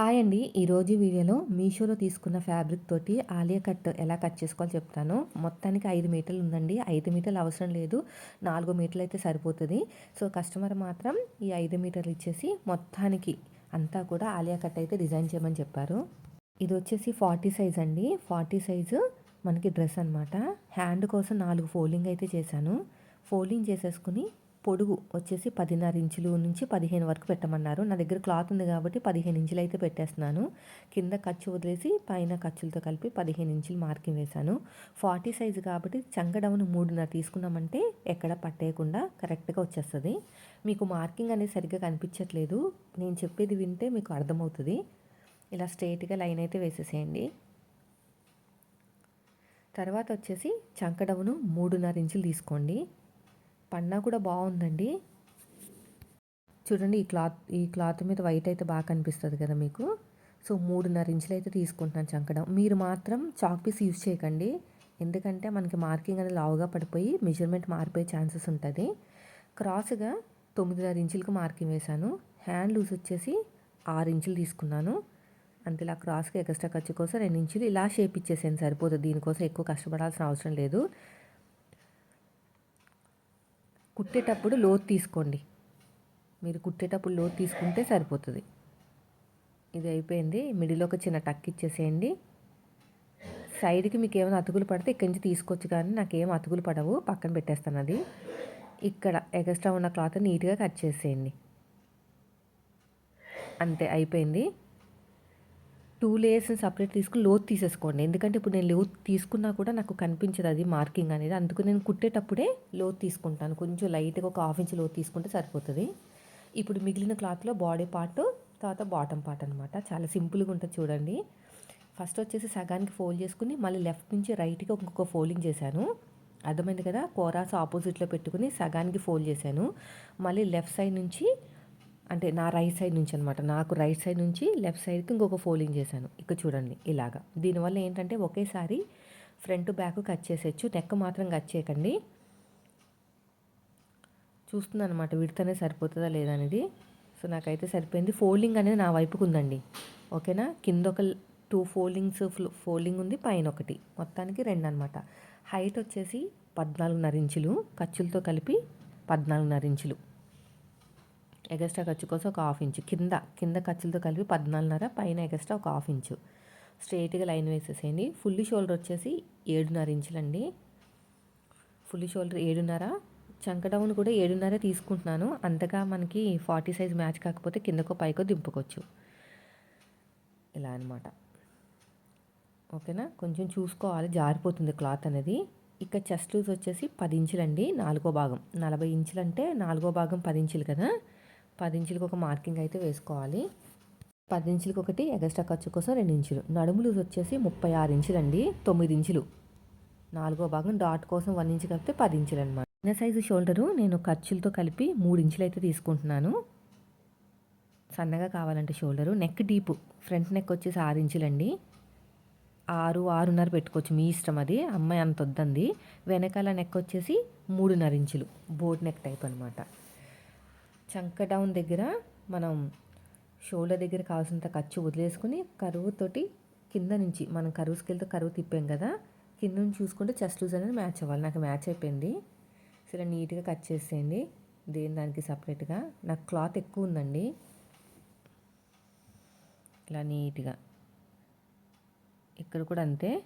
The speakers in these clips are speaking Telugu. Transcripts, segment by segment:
హాయ్ అండి. ఈరోజు వీడియోలో మీషోలో తీసుకున్న ఫ్యాబ్రిక్ తోటి ఆలియా కట్ ఎలా కట్ చేసుకోవాలో చెప్తాను. మొత్తానికి ఐదు మీటర్లు ఉందండి. ఐదు మీటర్లు అవసరం లేదు. నాలుగు మీటర్లు అయితే సరిపోతుంది. సో కస్టమర్ మాత్రం ఈ ఐదు మీటర్లు ఇచ్చేసి మొత్తానికి అంతా కూడా ఆలియా కట్ అయితే డిజైన్ చేయమని చెప్పారు. ఇది వచ్చేసి ఫార్టీ సైజ్ అండి. ఫార్టీ సైజు మనకి డ్రెస్ అనమాట హ్యాండ్ కోసం నాలుగు ఫోల్డింగ్ అయితే చేశాను. ఫోల్డింగ్ చేసేసుకుని పొడుగు వచ్చేసి పదిన్నర ఇంచులు నుంచి పదిహేను వరకు పెట్టమన్నారు. నా దగ్గర క్లాత్ ఉంది కాబట్టి పదిహేను ఇంచులు అయితే పెట్టేస్తున్నాను. కింద ఖర్చు వదిలేసి పైన ఖర్చులతో కలిపి పదిహేను ఇంచులు మార్కింగ్ వేశాను. ఫార్టీ సైజు కాబట్టి చంగడవును మూడున్నర తీసుకున్నామంటే ఎక్కడ పట్టేయకుండా కరెక్ట్గా వచ్చేస్తుంది. మీకు మార్కింగ్ అనేది సరిగ్గా కనిపించట్లేదు. నేను చెప్పేది వింటే మీకు అర్థమవుతుంది. ఇలా స్ట్రైట్గా లైన్ అయితే వేసేసేయండి. తర్వాత వచ్చేసి చంకడవును మూడున్నర ఇంచులు తీసుకోండి. పన్నా కూడా బాగుందండి. చూడండి ఈ క్లాత్ ఈ క్లాత్ మీద వైట్ అయితే బాగా కనిపిస్తుంది కదా మీకు. సో మూడున్నర ఇంచులు అయితే తీసుకుంటున్నాను చంకడం. మీరు మాత్రం చాక్ పీస్ యూజ్ చేయకండి. ఎందుకంటే మనకి మార్కింగ్ అనేది లావుగా పడిపోయి మెజర్మెంట్ మారిపోయే ఛాన్సెస్ ఉంటుంది. క్రాస్గా తొమ్మిదిన్నర ఇంచులకు మార్కింగ్ వేశాను. హ్యాండ్ లూజ్ వచ్చేసి ఆరు ఇంచులు తీసుకున్నాను. అంతే ఇలా క్రాస్గా ఎక్స్ట్రా ఖర్చు కోసం రెండు ఇంచులు ఇలా షేప్ ఇచ్చేసాను సరిపోతుంది దీనికోసం ఎక్కువ కష్టపడాల్సిన అవసరం లేదు. కుట్టేటప్పుడు లోతు తీసుకోండి. మీరు కుట్టేటప్పుడు లోతు తీసుకుంటే సరిపోతుంది. ఇది అయిపోయింది. మిడిల్ ఒక చిన్న టక్ ఇచ్చేసేయండి. సైడ్కి మీకు ఏమైనా అతుకులు పడితే ఇక్కడి నుంచి తీసుకోవచ్చు కానీ నాకేం అతుకులు పడవు. పక్కన పెట్టేస్తాను అది. ఇక్కడ ఎగస్ట్రా ఉన్న క్లాత్ నీట్గా కట్ చేసేయండి. అంతే అయిపోయింది. టూ లేయర్స్ని సపరేట్ తీసుకుని లోతు తీసేసుకోండి. ఎందుకంటే ఇప్పుడు నేను లోతు తీసుకున్నా కూడా నాకు కనిపించదు అది మార్కింగ్ అనేది. అందుకు నేను కుట్టేటప్పుడే లోతు తీసుకుంటాను. కొంచెం లైట్గా ఒక హాఫ్ ఇంచ్ లోతు తీసుకుంటే సరిపోతుంది. ఇప్పుడు మిగిలిన క్లాత్లో బాడీ పార్ట్ తర్వాత బాటమ్ పార్ట్ అనమాట చాలా సింపుల్గా ఉంటుంది చూడండి. ఫస్ట్ వచ్చేసి సగానికి ఫోల్డ్ చేసుకుని మళ్ళీ లెఫ్ట్ నుంచి రైట్గా ఇంకొక ఫోల్డింగ్ చేశాను. అర్థమైంది కదా? కోరాస్ ఆపోజిట్లో పెట్టుకుని సగానికి ఫోల్డ్ చేశాను. మళ్ళీ లెఫ్ట్ సైడ్ నుంచి అంటే నా రైట్ సైడ్ నుంచి అనమాట నాకు రైట్ సైడ్ నుంచి లెఫ్ట్ సైడ్కి ఇంకొక ఫోల్డింగ్ చేశాను. ఇక్కడ చూడండి ఇలాగా. దీనివల్ల ఏంటంటే ఒకేసారి ఫ్రంట్ బ్యాక్ కట్ చేసేయచ్చు. నెక్ మాత్రం కట్ చేయకండి. చూస్తుందన్నమాట విడతనే సరిపోతుందా లేదా అనేది. సో నాకైతే సరిపోయింది. ఫోల్డింగ్ అనేది నా వైపుకు ఉందండి. ఓకేనా? కింద ఒక టూ ఫోల్డింగ్స్ ఫోల్డింగ్ ఉంది పైన ఒకటి. మొత్తానికి రెండు అనమాట హైట్ వచ్చేసి పద్నాలుగున్నర ఇంచులు ఖర్చులతో కలిపి పద్నాలుగున్నర ఇంచులు. ఎగస్ట్రా ఖర్చు కోసం ఒక హాఫ్ ఇంచు. కింద కింద ఖర్చులతో కలిపి పద్నాలుగున్నర పైన ఎగస్ట్రా ఒక హాఫ్ ఇంచు. స్ట్రైట్గా లైన్ వేసేసేయండి. ఫుల్ షోల్డర్ వచ్చేసి ఏడున్నర ఇంచులండి. ఫుల్ షోల్డర్ ఏడున్నర. చంక డౌన్ కూడా ఏడున్నర తీసుకుంటున్నాను. అంతగా మనకి ఫార్టీ సైజ్ మ్యాచ్ కాకపోతే కిందకో పైకో దింపుకోవచ్చు. ఇలా అనమాట ఓకేనా? కొంచెం చూసుకోవాలి. జారిపోతుంది క్లాత్ అనేది. ఇక చెస్ట్ లూజ్ వచ్చేసి పది ఇంచులండి. నాలుగో భాగం. నలభై ఇంచులు అంటే నాలుగో భాగం పది ఇంచులు కదా? పది ఇంచులకు ఒక మార్కింగ్ అయితే వేసుకోవాలి. పది ఇంచులకు ఒకటి ఎగస్ట్రా ఖర్చు కోసం రెండు ఇంచులు నడుములు వచ్చేసి ముప్పై ఆరు ఇంచులండి తొమ్మిది ఇంచులు నాలుగో భాగం డాట్ కోసం వన్ ఇంచు కలిపితే పది ఇంచులు అనమాట చిన్న సైజు షోల్డరు నేను ఖర్చులతో కలిపి మూడు ఇంచులు అయితే తీసుకుంటున్నాను. సన్నగా కావాలంటే shoulder. Neck deep. Front neck వచ్చేసి ఆరు ఇంచులండి ఆరు ఆరున్నర పెట్టుకోవచ్చు. మీ ఇష్టం అది. అమ్మాయి అంత వద్దంది. వెనకాల నెక్ వచ్చేసి మూడున్నర ఇంచులు. బోట్ నెక్ టైప్ అనమాట చంక డౌన్ దగ్గర మనం షోల్డర్ దగ్గర కావాల్సినంత ఖర్చు వదిలేసుకుని కరువుతోటి కింద నుంచి మనం కరువు స్కేల్తో కరువు తిప్పాం కదా కింద నుంచి చూసుకుంటే చెస్ట్ లూజ్ అనేది మ్యాచ్ అవ్వాలి. నాకు మ్యాచ్ అయిపోయింది. సరే నీట్గా కట్ చేసేయండి. దేని దానికి సపరేట్గా నాకు క్లాత్ ఎక్కువ ఉందండి. ఇలా నీట్గా ఇక్కడ కూడా అంతే.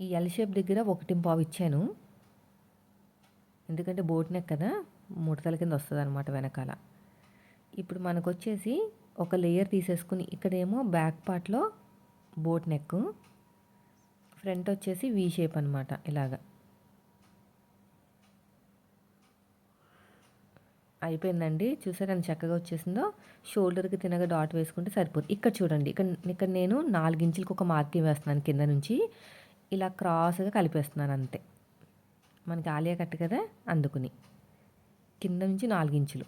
ఈ ఎల్ షేప్ దగ్గర ఒకటి పావు ఇచ్చాను. ఎందుకంటే బోట్ నెక్ కదా. ముడతల కింద వస్తుంది అనమాట వెనకాల. ఇప్పుడు మనకు వచ్చేసి ఒక లేయర్ తీసేసుకుని ఇక్కడేమో బ్యాక్ పార్ట్లో బోట్ నెక్ ఫ్రంట్ వచ్చేసి వీ షేప్ అనమాట ఇలాగా. అయిపోయిందండి. చూసారు ఎంత చక్కగా వచ్చేసిందో? షోల్డర్కి తినగా డాట్ వేసుకుంటే సరిపోతుంది ఇక్కడ చూడండి. ఇక్కడ ఇక్కడ నేను నాలుగించులకు ఒక మార్కింగ్ వేస్తున్నాను కింద నుంచి. ఇలా క్రాస్గా కలిపేస్తున్నాను అంతే. మనకి ఆలియా కట్టు కదా? అందుకుని. కింద నుంచి నాలుగించులు.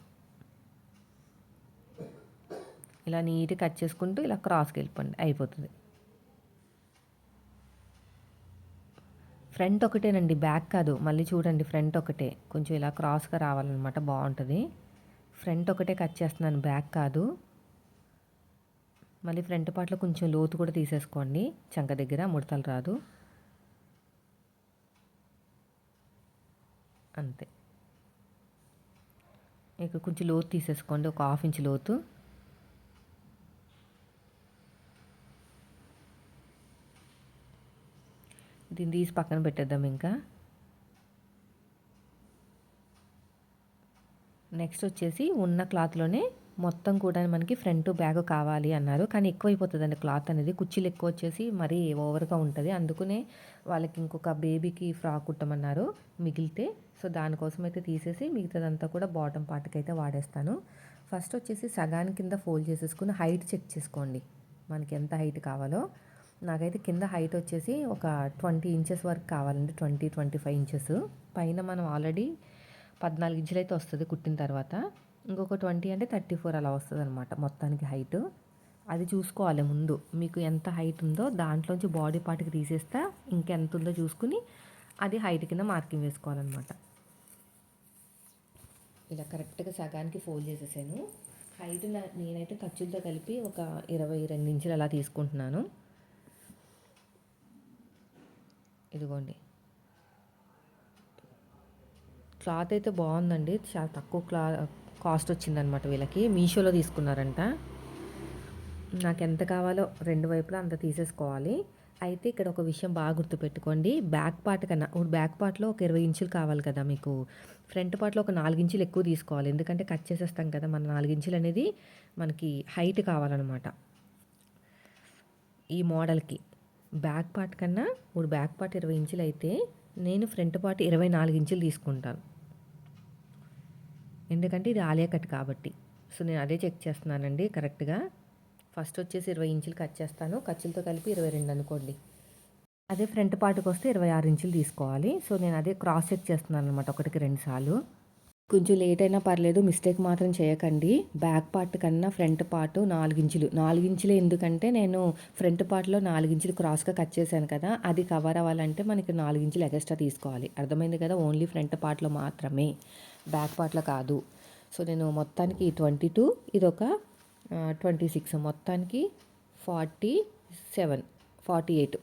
ఇలా నీట్గా కట్ చేసుకుంటూ ఇలా క్రాస్కి వెళ్ళిపోండి. అయిపోతుంది. ఫ్రంట్ ఒకటేనండి బ్యాక్ కాదు. మళ్ళీ చూడండి ఫ్రంట్ ఒకటే. కొంచెం ఇలా క్రాస్గా రావాలన్నమాట బాగుంటుంది. ఫ్రంట్ ఒకటే కట్ చేస్తున్నాను బ్యాక్ కాదు. మళ్ళీ ఫ్రంట్ పార్ట్లో కొంచెం లోతు కూడా తీసేసుకోండి. చంక దగ్గర ముడతలు రాదు. అంతే. ఇక కొంచెం లోతు తీసేసుకోండి ఒక హాఫ్ ఇంచ్ లోతు. దీన్ని తీసి పక్కన పెట్టేద్దాం ఇంకా. నెక్స్ట్ వచ్చేసి ఉన్న క్లాత్లోనే మొత్తం కూడా మనకి ఫ్రంట్ బ్యాగ్ కావాలి అన్నారు. కానీ ఎక్కువైపోతుందండి క్లాత్ అనేది. కుర్చీలు ఎక్కువ వచ్చేసి మరీ ఓవర్గా ఉంటుంది. అందుకనే వాళ్ళకి ఇంకొక బేబీకి ఫ్రాక్ కుట్టమన్నారు. మిగిలితే సో దానికోసం అయితే తీసేసి మిగతాదంతా కూడా బాటమ్ పార్ట్కి అయితే వాడేస్తాను. ఫస్ట్ వచ్చేసి సగాని కింద ఫోల్డ్ చేసేసుకుని హైట్ చెక్ చేసుకోండి. మనకి ఎంత హైట్ కావాలో. నాకైతే కింద హైట్ వచ్చేసి ఒక ట్వంటీ ఇంచెస్ వరకు కావాలండి. Twenty twenty five inches. పైన మనం ఆల్రెడీ పద్నాలుగు ఇంచులు అయితే వస్తుంది కుట్టిన తర్వాత. ఇంకొక ట్వంటీ అంటే థర్టీ ఫోర్ అలా వస్తుంది అనమాట మొత్తానికి హైట్. అది చూసుకోవాలి ముందు. మీకు ఎంత హైట్ ఉందో దాంట్లోంచి బాడీ పార్ట్కి తీసేస్తా ఇంకెంత ఉందో చూసుకుని అది హైట్ కింద మార్కింగ్ వేసుకోవాలన్నమాట. ఇలా కరెక్ట్గా సగానికి ఫోల్డ్ చేసేసాను. హైట్ నేనైతే ఖర్చులతో కలిపి ఒక ఇరవై రెండు ఇంచులు అలా తీసుకుంటున్నాను. ఇదిగోండి. క్లాత్ అయితే బాగుందండి. చాలా తక్కువ క్లా కాస్ట్ వచ్చిందనమాట వీళ్ళకి. మీషోలో తీసుకున్నారంట. నాకు ఎంత కావాలో రెండు వైపులా అంత తీసేసుకోవాలి. అయితే ఇక్కడ ఒక విషయం బాగా గుర్తుపెట్టుకోండి. బ్యాక్ పార్ట్ కన్నా ఇప్పుడు బ్యాక్ పార్ట్లో ఒక ఇరవై ఇంచులు కావాలి కదా మీకు. ఫ్రంట్ పార్ట్లో ఒక నాలుగించులు ఎక్కువ తీసుకోవాలి. ఎందుకంటే కట్ చేసేస్తాం కదా మన నాలుగు ఇంచులు అనేది మనకి హైట్ కావాలన్నమాట. ఈ మోడల్కి. బ్యాక్ పార్ట్ కన్నా ఇప్పుడు బ్యాక్ పార్ట్ ఇరవై ఇంచులు అయితే నేను ఫ్రంట్ పార్ట్ ఇరవై నాలుగు ఇంచులు తీసుకుంటాను. ఎందుకంటే ఇది ఆలియా కట్ కాబట్టి. సో నేను అదే చెక్ చేస్తున్నానండి కరెక్ట్గా. ఫస్ట్ వచ్చేసి ఇరవై ఇంచులు కట్ చేస్తాను. ఖర్చులతో కలిపి ఇరవై రెండు అనుకోండి. అదే ఫ్రంట్ పార్ట్కి వస్తే ఇరవై ఆరు ఇంచులు తీసుకోవాలి. సో నేను అదే క్రాస్ చెక్ చేస్తున్నాను అనమాట ఒకటికి రెండు సార్లు. కొంచెం లేట్ అయినా పర్లేదు మిస్టేక్ మాత్రం చేయకండి. బ్యాక్ పార్ట్ కన్నా ఫ్రంట్ పార్ట్ నాలుగించులు నాలుగించులు ఎందుకంటే నేను ఫ్రంట్ పార్ట్లో నాలుగించులు క్రాస్గా కట్ చేశాను కదా అది కవర్ అవ్వాలంటే మనకి నాలుగించులు ఎక్స్ట్రా తీసుకోవాలి. అర్థమైంది కదా ఓన్లీ ఫ్రంట్ పార్ట్లో మాత్రమే బ్యాక్ పార్ట్లో కాదు. సో నేను మొత్తానికి ట్వంటీ టూ ఇది ఒక ట్వంటీ సిక్స్ మొత్తానికి forty seven forty eight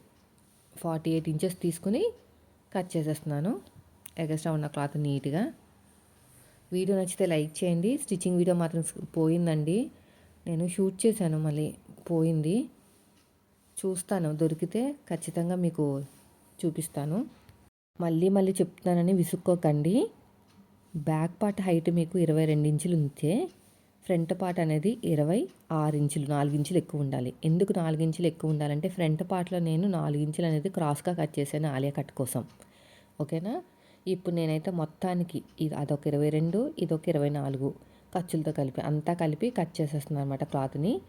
forty eight inches తీసుకుని కట్ చేసేస్తున్నాను. ఎగస్ట్రా ఉన్న క్లాత్ నీట్గా. వీడియో నచ్చితే లైక్ చేయండి. స్టిచ్చింగ్ వీడియో మాత్రం పోయిందండి. నేను షూట్ చేశాను మళ్ళీ. పోయింది. చూస్తాను. దొరికితే ఖచ్చితంగా మీకు చూపిస్తాను. మళ్ళీ మళ్ళీ చెప్తున్నానని విసుక్కోకండి. బ్యాక్ పార్ట్ హైట్ మీకు ఇరవై రెండు ఇంచులు ఉంటే ఫ్రంట్ పార్ట్ అనేది ఇరవై ఆరు ఇంచులు నాలుగు ఇంచులు ఎక్కువ ఉండాలి. ఎందుకు నాలుగు ఇంచులు ఎక్కువ ఉండాలంటే ఫ్రంట్ పార్ట్లో నేను నాలుగు ఇంచులు అనేది క్రాస్గా కట్ చేశాను ఆలియా కట్ కోసం. ఓకేనా? ఇప్పుడు నేనైతే మొత్తానికి ఇది అదొక ఇరవై రెండు ఇదొక ఇరవై నాలుగు ఖర్చులతో కలిపి అంతా కలిపి కట్ చేసేస్తున్నాను అనమాట క్లాత్ని.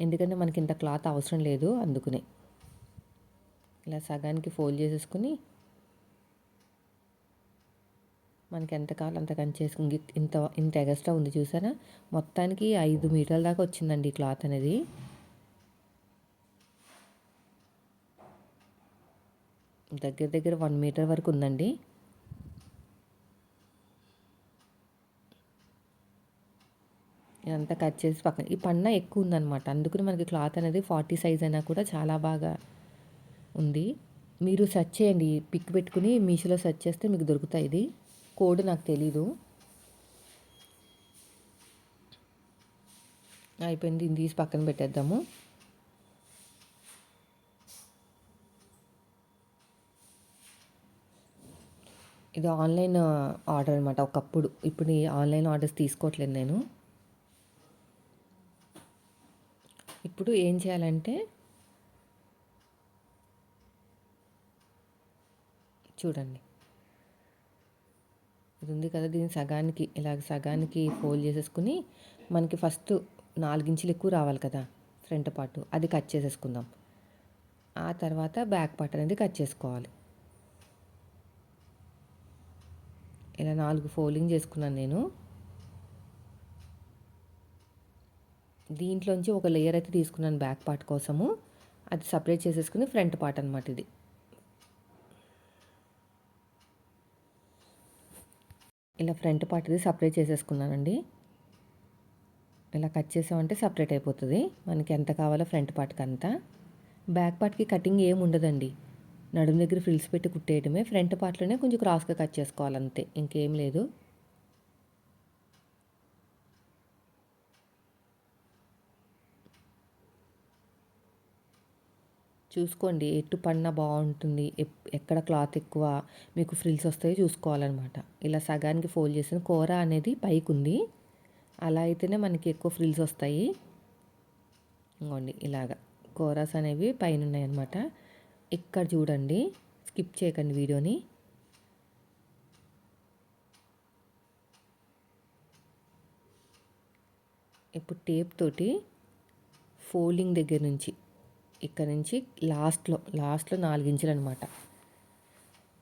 ఎందుకంటే మనకి ఇంత క్లాత్ అవసరం లేదు అందుకునే. ఇలా సగానికి ఫోల్డ్ చేసేసుకుని మనకి ఎంత కావాలి అంత కంచేసుకుని ఇంత ఇంత ఎగస్ట్రా ఉంది చూసారా? మొత్తానికి ఐదు మీటర్ల దాకా వచ్చిందండి క్లాత్ అనేది. దగ్గర దగ్గర వన్ మీటర్ వరకు ఉందండి. ఇదంతా కట్ చేసి పక్కన ఈ పన్న ఎక్కువ ఉందన్నమాట. అందుకని మనకి క్లాత్ అనేది ఫార్టీ సైజ్ అయినా కూడా చాలా బాగా ఉంది. మీరు సెర్చ్ చేయండి పిక్ పెట్టుకుని మీషోలో సెర్చ్ చేస్తే మీకు దొరుకుతాయి ఇది. కోడ్ నాకు తెలీదు. అయిపోయింది దీన్ని తీసి పక్కన పెట్టేద్దాము. ఇది ఆన్లైన్ ఆర్డర్ అనమాట ఒకప్పుడు. ఇప్పుడు ఆన్లైన్ ఆర్డర్స్ తీసుకోవట్లేదు నేను. ఇప్పుడు ఏం చేయాలంటే చూడండి. ఇది ఉంది కదా దీన్ని సగానికి ఇలాగ సగానికి ఫోల్డ్ చేసేసుకుని మనకి ఫస్ట్ నాలుగించులు ఎక్కువ రావాలి కదా ఫ్రంట్ పార్ట్ అది కట్ చేసేసుకుందాం. ఆ తర్వాత బ్యాక్ పార్ట్ అనేది కట్ చేసుకోవాలి. ఇలా నాలుగు ఫోల్డింగ్ చేసుకున్నాను నేను. దీంట్లోంచి ఒక లేయర్ అయితే తీసుకున్నాను బ్యాక్ పార్ట్ కోసము. అది సపరేట్ చేసేసుకుని ఫ్రంట్ పార్ట్ అనమాట ఇది. ఇలా ఫ్రంట్ పార్ట్ది సపరేట్ చేసేసుకున్నానండి. ఇలా కట్ చేసామంటే సపరేట్ అయిపోతుంది. మనకి ఎంత కావాలో ఫ్రంట్ పార్ట్కి అంతా. బ్యాక్ పార్ట్కి కటింగ్ ఏమి ఉండదండి. నడుము దగ్గర ఫ్రిల్స్ పెట్టి కుట్టేయడమే. ఫ్రంట్ పార్ట్లోనే కొంచెం క్రాస్గా కట్ చేసుకోవాలంతే. ఇంకేం లేదు. చూసుకోండి ఎటు పడినా బాగుంటుంది. ఎక్కడ క్లాత్ ఎక్కువ మీకు ఫ్రిల్స్ వస్తాయో చూసుకోవాలన్నమాట. ఇలా సగానికి ఫోల్డ్ చేసిన కూర అనేది పైకి ఉంది అలా అయితేనే మనకి ఎక్కువ ఫ్రిల్స్ వస్తాయి. ఇంకోండి ఇలాగా. కూరస్ అనేవి పైన ఉన్నాయన్నమాట ఇక్కడ చూడండి స్కిప్ చేయకండి వీడియోని. ఇప్పుడు టేప్ తోటి ఫోల్డింగ్ దగ్గర నుంచి ఇక్కడ నుంచి లాస్ట్లో లాస్ట్లో నాలుగించులు అనమాట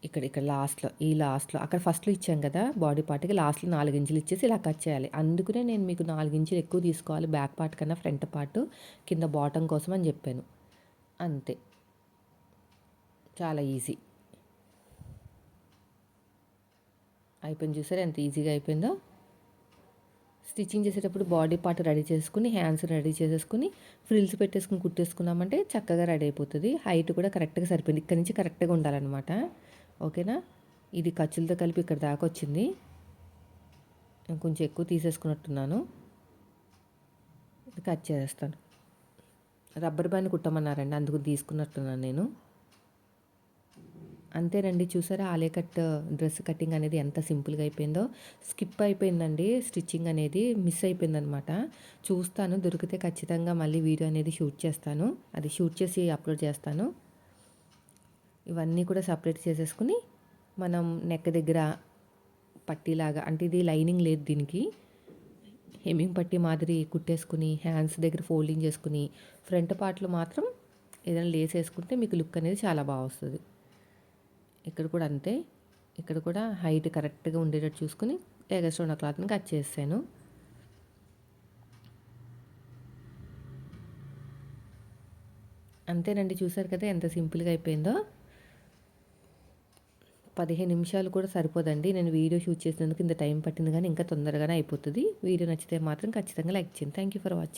ఇక్కడ ఇక్కడ లాస్ట్లో ఈ లాస్ట్లో అక్కడ ఫస్ట్లో ఇచ్చాం కదా బాడీ పార్ట్కి లాస్ట్లో నాలుగించులు ఇచ్చేసి ఇలా కట్ చేయాలి. అందుకనే నేను మీకు నాలుగించులు ఎక్కువ తీసుకోవాలి బ్యాక్ పార్ట్ కన్నా ఫ్రంట్ పార్ట్ కింద బాటమ్ కోసం అని చెప్పాను. అంతే. చాలా ఈజీ. అయిపోయింది చూసారా ఎంత ఈజీగా అయిపోయిందో? స్టిచ్చింగ్ చేసేటప్పుడు బాడీ పార్ట్ రెడీ చేసుకుని హ్యాండ్స్ రెడీ చేసేసుకుని ఫ్రిల్స్ పెట్టేసుకుని కుట్టేసుకున్నామంటే చక్కగా రెడీ అయిపోతుంది. హైట్ కూడా కరెక్ట్గా సరిపోయింది. ఇక్కడ నుంచి కరెక్ట్గా ఉండాలన్నమాట. ఓకేనా? ఇది ఖర్చులతో కలిపి ఇక్కడ దాకా వచ్చింది. కొంచెం ఎక్కువ తీసేసుకున్నట్టున్నాను. కట్ చేస్తాను రబ్బర్ బ్యాండ్ కుట్టమన్నారండి అందుకు తీసుకున్నట్టున్నాను నేను. అంతేనండి. చూసారా ఆలే కట్ డ్రెస్ కటింగ్ అనేది ఎంత సింపుల్గా అయిపోయిందో. స్కిప్ అయిపోయిందండి. స్టిచ్చింగ్ అనేది మిస్ అయిపోయిందనమాట. చూస్తాను దొరికితే ఖచ్చితంగా మళ్ళీ వీడియో అనేది షూట్ చేస్తాను. అది షూట్ చేసి అప్లోడ్ చేస్తాను. ఇవన్నీ కూడా సపరేట్ చేసేసుకుని మనం నెక్ దగ్గర పట్టీలాగా అంటే ఇది లైనింగ్ లేదు దీనికి. హెమ్మింగ్ పట్టీ మాదిరి కుట్టేసుకుని హ్యాండ్స్ దగ్గర ఫోల్డింగ్ చేసుకుని ఫ్రంట్ పార్ట్లో మాత్రం ఏదైనా లేస్ వేసుకుంటే మీకు లుక్ అనేది చాలా బాగా వస్తుంది. ఇక్కడ కూడా అంతే. ఇక్కడ కూడా హైట్ కరెక్ట్గా ఉండేటట్టు చూసుకుని ఎగస్ట్ ఉన్న క్లాత్ని కట్ చేసాను అంతేనండి చూసారు కదా ఎంత సింపుల్గా అయిపోయిందో. పదిహేను నిమిషాలు కూడా సరిపోదండి. నేను వీడియో షూట్ చేసినందుకు ఇంత టైం పట్టింది కానీ ఇంకా తొందరగానే అయిపోతుంది. వీడియో నచ్చితే మాత్రం ఖచ్చితంగా లైక్ చేయండి. Thank you for watching